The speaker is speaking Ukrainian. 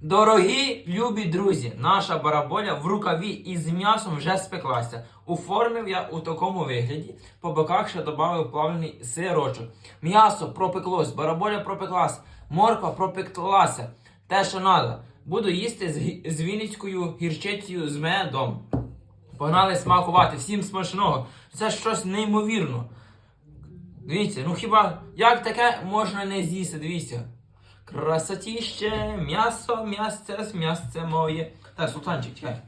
Дорогі любі друзі, наша бараболя в рукаві із м'ясом вже спеклася. Оформив я у такому вигляді. По боках ще додав плавлений сирочок. М'ясо пропеклось, бараболя пропеклась, морква пропеклася. Те, що треба. Буду їсти з, з вінницькою гірчицею з медом. Погнали смакувати. Всім смачного. Це щось неймовірно. Дивіться, ну хіба як таке можна не з'їсти? Дивіться. Krasociście, miasto, miastce, z miastce moje. Teraz utańczyk, ciekawe.